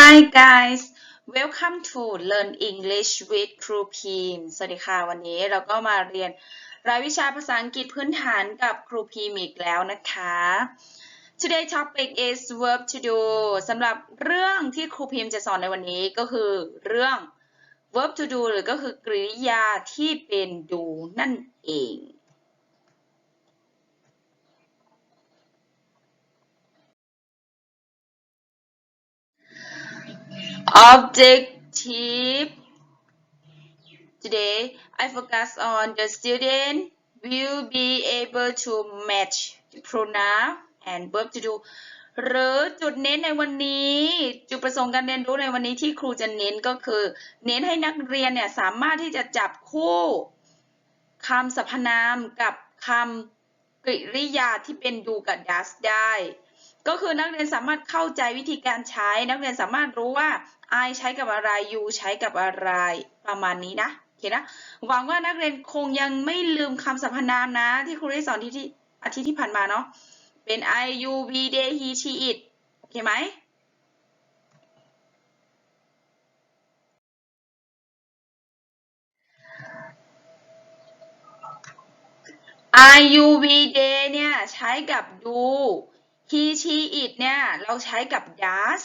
Hi guys welcome to Learn English with ครูพีมสวัสดีค่ะ วันนี้เราก็มาเรียนรายวิชาภาษาอังกฤษพื้นฐานกับครูพิมอีกแล้วนะคะ Today topic is verb to do สำหรับเรื่องที่ครูพิมจะสอนในวันนี้ก็คือเรื่อง verb to do หรือก็คือกริยาที่เป็นดูนั่นเอง Objective Today, I focus on the student will be able to match the pronoun and verb to do หรือจุดเน้นในวันนี้ จุดประสงค์การเรียนรู้ในวันนี้ที่ครูจะเน้นก็คือ เน้นให้นักเรียนเนี่ยสามารถที่จะจับคู่คำสรรพนามกับคำกริยาที่เป็นดูกับ does ได้ ก็คือนักเรียนสามารถเข้าใจวิธีการใช้ นักเรียนสามารถรู้ว่า I ใช้กับอะไร you ใช้กับอะไรประมาณนี้นะโอเคนะ หวังว่านักเรียนคงยังไม่ลืมคำสรรพนามนะ ที่ครูได้สอนที่ที่อาทิตย์ที่ผ่านมาเนาะ เป็น I, you, we, they, he, she, it โอเคไหม I, you, we, they เนี่ย ใช้กับ do he, she, it เนี่ย เราใช้กับ does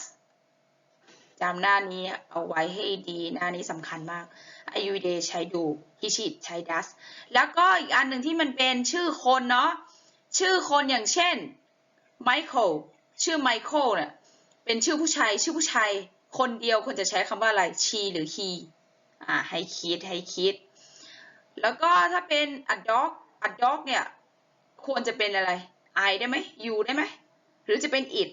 จำหน้านี้เอาไว้ให้ดี หน้านี้สำคัญมาก I, you, they ใช้ do he, she, it ใช้ does แล้วก็อีกอันหนึ่งที่มันเป็นชื่อคนเนาะ ชื่อคนอย่างเช่น Michael ชื่อ Michael เนี่ยเป็นชื่อผู้ชาย ชื่อผู้ชาย คนเดียวควรจะใช้คำว่าอะไร she หรือ he อ่า ให้คิด ให้คิด แล้วก็ถ้าเป็น a dog a dog เนี่ย ควรจะเป็นอะไร I ได้ไหม you ได้ไหม รือจะเป็น it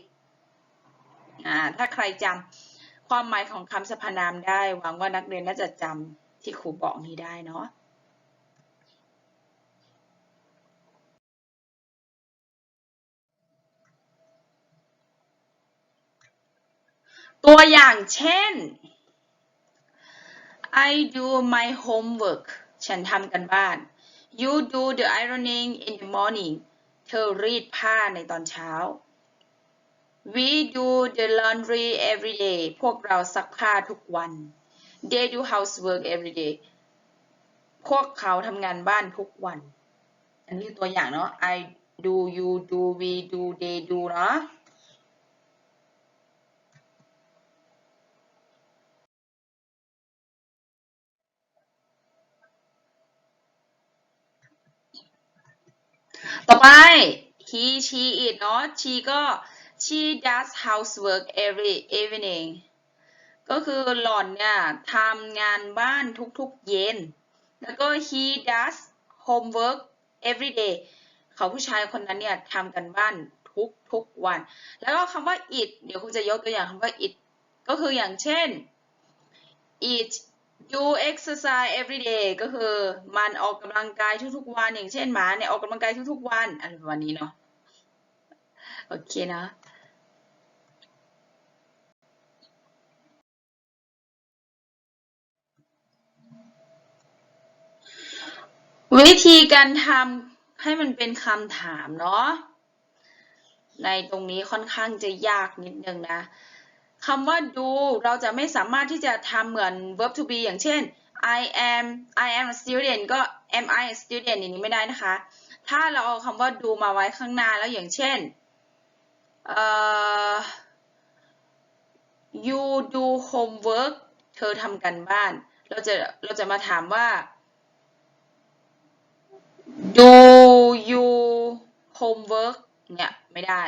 อ่าถ้าใครจำความหมายของคำสรรพนามได้หวังว่านักเรียนน่าจะจำที่ครูบอกนี้ได้เนาะตัวอย่างเช่น I do my homework ฉันทำกันบ้าน You do the ironing in the morning เธอรีดผ้าในตอนเช้า We do the laundry every day พวกเราซักผ้าทุกวัน They do housework every day พวกเขาทำงานบ้านทุกวัน อันนี้ตัวอย่างเนาะ I do you do we do they do เนาะต่อไป he she it เนาะ she ก็ she does housework every evening ก็คือหล่อนเนี่ยทำงานบ้านทุกๆเย็น แล้วก็ he does homework every day เขาผู้ชายคนนั้นเนี่ยทำกันบ้านทุกๆวัน แล้วก็คำว่า it เดี๋ยวครูจะยกตัวอย่างคำว่า it ก็คืออย่างเช่น it you exercise every day ก็คือมันออกกำลังกายทุกๆวัน อย่างเช่นหมาเนี่ยออกกำลังกายทุกๆวันอะไรประมาณนี้เนาะโอเคนะ วิธีการทำให้มันเป็นคำถามเนาะ ในตรงนี้ค่อนข้างจะยากนิดนึงนะคำว่า do เราจะไม่สามารถที่จะทำเหมือน verb to be อย่างเช่น I am I am a student ก็ am I a student อย่างนี้ไม่ได้นะคะ ถ้าเราเอาคำว่า do มาไว้ข้างหน้าแล้วอย่างเช่นเอ่อ you do homework เธอทำกันบ้าน เราจะเราจะมาถามว่า do you homework เนี่ยไม่ได้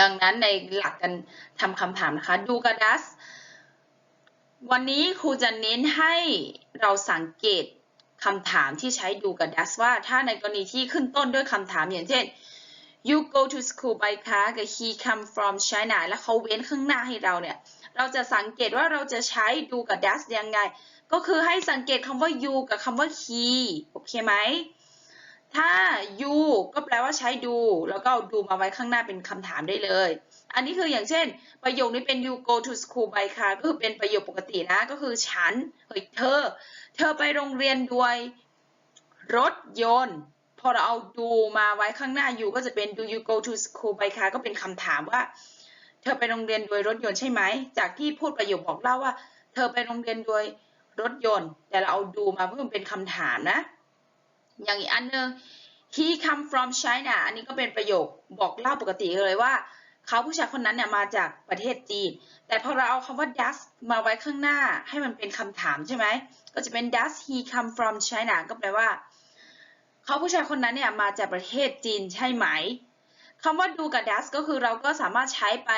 ดังนั้นในหลักการทำคำถามนะคะ do กับ does วันนี้ครูจะเน้นให้เราสังเกตคำถามที่ใช้ do กับ does ว่าถ้าในกรณีที่ขึ้นต้นด้วยคำถามอย่างเช่น you go to school by car กับ he come from China แล้วเขาเว้นข้างหน้าให้เราเนี่ย เราจะสังเกตว่าเราจะใช้ do กับ does ยังไง ก็คือให้สังเกตคำว่า you กับคำว่า he โอเคไหม ถ้า you ก็แปลว่าใช้ do แล้วก็เอา do มาไว้ข้างหน้าเป็นคำถามได้เลย อันนี้คืออย่างเช่น ประโยคนี้เป็น you go to school by car ก็คือเป็นประโยคปกตินะ ก็คือฉัน เฮ้ยเธอ เธอไปโรงเรียนด้วยรถยนต์ พอเราเอา do มาไว้ข้างหน้า you ก็จะเป็น do you go to school by car ก็เป็นคำถามว่า เธอไปโรงเรียนโดยรถยนต์ใช่ไหม จากที่พูดประโยคบอกเล่าว่า เธอไปโรงเรียนโดย รถยนต์ แต่เราเอาดูมาเพื่อเป็นคำถามนะ อย่างอีกอันหนึง he come from China อันนี้ก็เป็นประโยคบอกเล่าปกติเลยว่า เขาผู้ชายคนนั้นเนี่ยมาจากประเทศจีน แต่พอเราเอาคำว่า does มาไว้ข้างหน้าให้มันเป็นคำถามใช่ไหม ก็จะเป็น does he come from China ก็แปลว่า เขาผู้ชายคนนั้นเนี่ยมาจากประเทศจีนใช่ไหมคำว่าดูกับ does ก็คือเราก็สามารถใช้ไป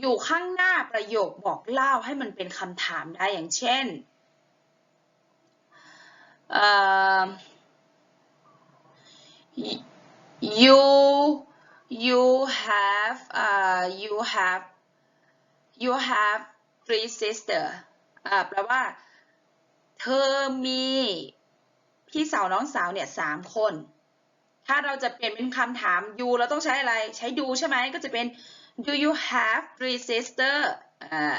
อยู่ข้างหน้าประโยคบอกเล่าให้มันเป็นคำถามได้อย่างเช่น you you have uh you have you have three sister อ่าแปลว่า เธอมีพี่สาวน้องสาวเนี่ยสามคน ถ้าเราจะเปลี่ยนเป็นคำถาม you เราต้องใช้อะไร ใช้ดูใช่ไหม ก็จะเป็น do you have three sister อ่า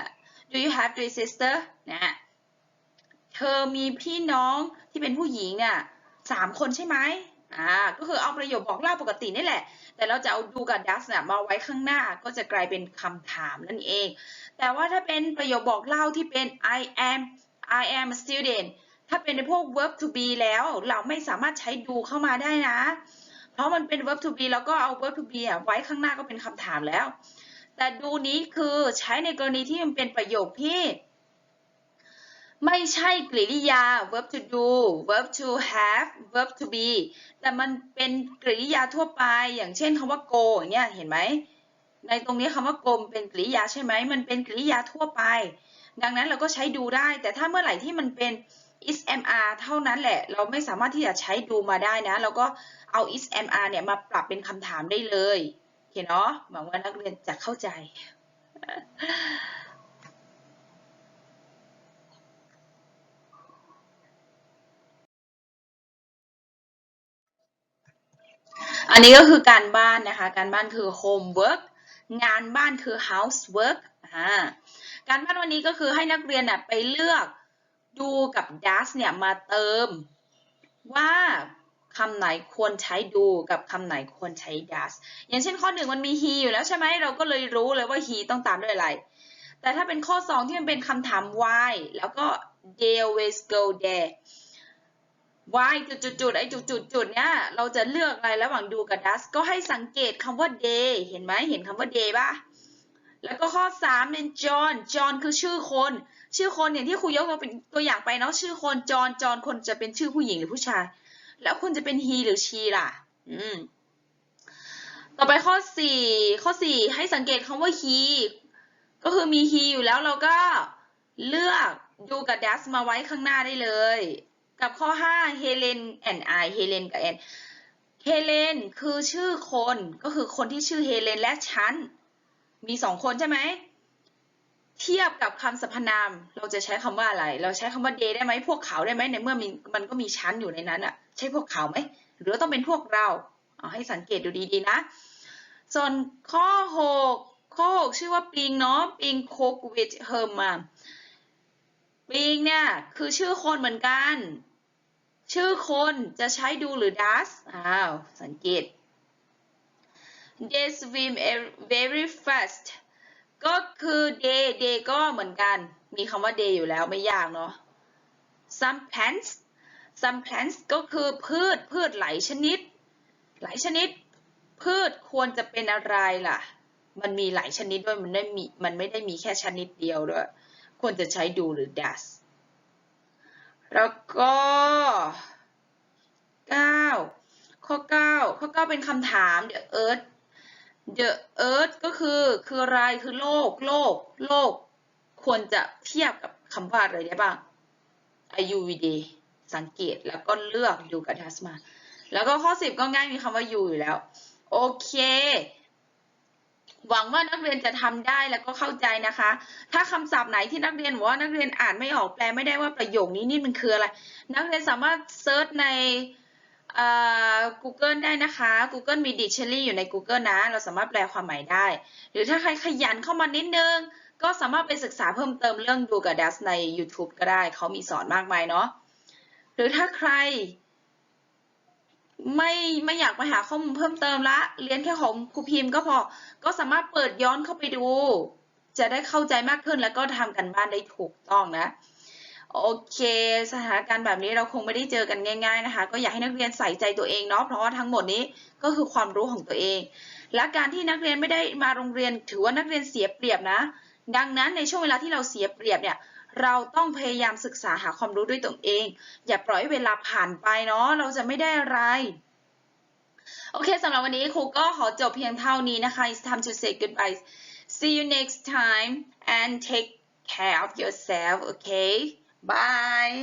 do you have three sister นะ เธอมีพี่น้องที่เป็นผู้หญิงเนี่ยสามคนใช่ไหมอ่า ก็คือเอาประโยคบอกเล่าปกตินี่แหละ แต่เราจะเอาดูกับ does เนี่ยมาไว้ข้างหน้าก็จะกลายเป็นคำถามนั่นเอง แต่ว่าถ้าเป็นประโยคบอกเล่าที่เป็น I am I am a student ถ้าเป็นในพวก verb to be แล้วเราไม่สามารถใช้ดูเข้ามาได้นะ เพราะมันเป็น verb to be แล้วก็เอา verb to be ไว้ข้างหน้าก็เป็นคำถามแล้ว แต่ดูนี้คือใช้ในกรณีที่มันเป็นประโยคที่ ไม่ใช่กริยา verb to do verb to have verb to be แต่มันเป็นกริยาทั่วไป อย่างเช่นคำว่า go อย่างเงี้ย เห็นไหม ในตรงนี้คำว่า go มันเป็นกริยาใช่ไหม มันเป็นกริยาทั่วไป ดังนั้นเราก็ใช้ดูได้ แต่ถ้าเมื่อไหร่ที่มันเป็น is mr เท่านั้นแหละ เราไม่สามารถที่จะใช้ดูมาได้นะ เราก็เอา is mr เนี่ยมาปรับเป็นคำถามได้เลย โอเคเนาะ หวังว่านักเรียนจะเข้าใจ อันนี้ก็คือการบ้านนะคะ การบ้านคือ homework งานบ้านคือ housework อ่าการบ้านวันนี้ก็คือให้นักเรียนน่ะไปเลือกดูกับ does เนี่ยมาเติม ว่าคำไหนควรใช้ดูกับคำไหนควรใช้ does อย่างเช่นข้อหนึ่งมันมี he อยู่แล้วใช่ไหมเราก็เลยรู้เลยว่า he ต้องตามด้วยอะไร แต่ถ้าเป็นข้อสองที่มันเป็นคำถาม why แล้วก็ they always go there why จุดๆๆไอ้จุดๆๆเนี่ยเราจะเลือกอะไรระหว่างดูกับ does ก็ให้สังเกตคำว่า they เห็นไหมเห็นคำว่า they ป่ะ แล้วก็ข้อ 3 เป็น John John คือชื่อคน ชื่อคนอย่างที่ครูยกตัวเป็นตัวอย่างไปเนาะชื่อคน John John คนจะเป็นชื่อผู้หญิงหรือผู้ชาย แล้วคุณจะเป็น he หรือ she ล่ะ อืม ต่อไปข้อ 4 ข้อ 4 ให้สังเกตคำว่า he ก็คือมี he อยู่แล้วเราก็เลือกดูกับ does มาไว้ข้างหน้าได้เลย กับข้อ5 Helen and I Helen กับ Ann Helen คือชื่อคนก็คือคนที่ชื่อ Helen และฉัน มีสองคนใช่ไหม เทียบกับคำสรรพนาม เราจะใช้คำว่าอะไร เราใช้คำว่า they ได้ไหมพวกเขาได้ไหมในเมื่อมีมันก็มีฉันอยู่ในนั้นอะ ใช่พวกเขาไหมหรือต้องเป็นพวกเราเอาให้สังเกตดูดีๆนะ ส่วนข้อ 6 ข้อ 6 ชื่อว่าปิงเนาะปิง cook with her mom ปิงเนี่ย คือชื่อคนเหมือนกัน ชื่อคนจะใช้ดูหรือ does อ้าว สังเกต they swim very fast ก็คือ they they ก็เหมือนกัน มีคำว่า they อยู่แล้วไม่ยากเนาะ some plants some plants ก็คือพืชพืชหลายชนิด หลายชนิด พืชควรจะเป็นอะไรล่ะ มันมีหลายชนิดด้วย มันไม่มี มันไม่ได้มีแค่ชนิดเดียวด้วย ควรจะใช้ดูหรือ does แล้วก็9ข้อ9ข้อ9เป็นคำถาม the earth the earth ก็คือคืออะไรคือโลกโลกโลก ควรจะเทียบกับคำว่าอะไรได้บ้าง IUVD สังเกตแล้วก็เลือกดูกับ does มา แล้วก็ข้อ 10 ก็ง่ายมีคำว่า U อยู่แล้ว โอเค หวังว่านักเรียนจะทำได้แล้วก็เข้าใจนะคะ ถ้าคำศัพท์ไหนที่นักเรียนบอกว่านักเรียนอ่านไม่ออกแปลไม่ได้ว่าประโยคนี้นี่มันคืออะไร นักเรียนสามารถเซิร์ชใน Google ได้นะคะ Google มี Dictionary อยู่ใน Google นะ เราสามารถแปลความหมายได้ หรือถ้าใครขยันเข้ามานิดนึง ก็สามารถไปศึกษาเพิ่มเติมเรื่องดูกับ Das ใน YouTube ก็ได้ เขามีสอนมากมายเนาะ หรือถ้าใคร ไม่ไม่อยากไปหาข้อมูลเพิ่มเติมละ เรียนแค่ของครูพิมพ์ก็พอ ก็สามารถเปิดย้อนเข้าไปดู จะได้เข้าใจมากขึ้นแล้วก็ทำกันบ้านได้ถูกต้องนะ โอเค สถานการณ์แบบนี้เราคงไม่ได้เจอกันง่าย ๆนะคะ ก็อยากให้นักเรียนใส่ใจตัวเองเนาะ เพราะว่าทั้งหมดนี้ก็คือความรู้ของตัวเอง และการที่นักเรียนไม่ได้มาโรงเรียน ถือว่านักเรียนเสียเปรียบนะ ดังนั้นในช่วงเวลาที่เราเสียเปรียบเนี่ย เราต้องพยายามศึกษาหาความรู้ด้วยตัวเอง อย่าปล่อยเวลาผ่านไปเนาะเราจะไม่ได้อะไรโอเคสำหรับวันนี้ครูก็ขอจบเพียงเท่านี้นะคะ It's time to say goodbye see you next time and take care of yourself okay bye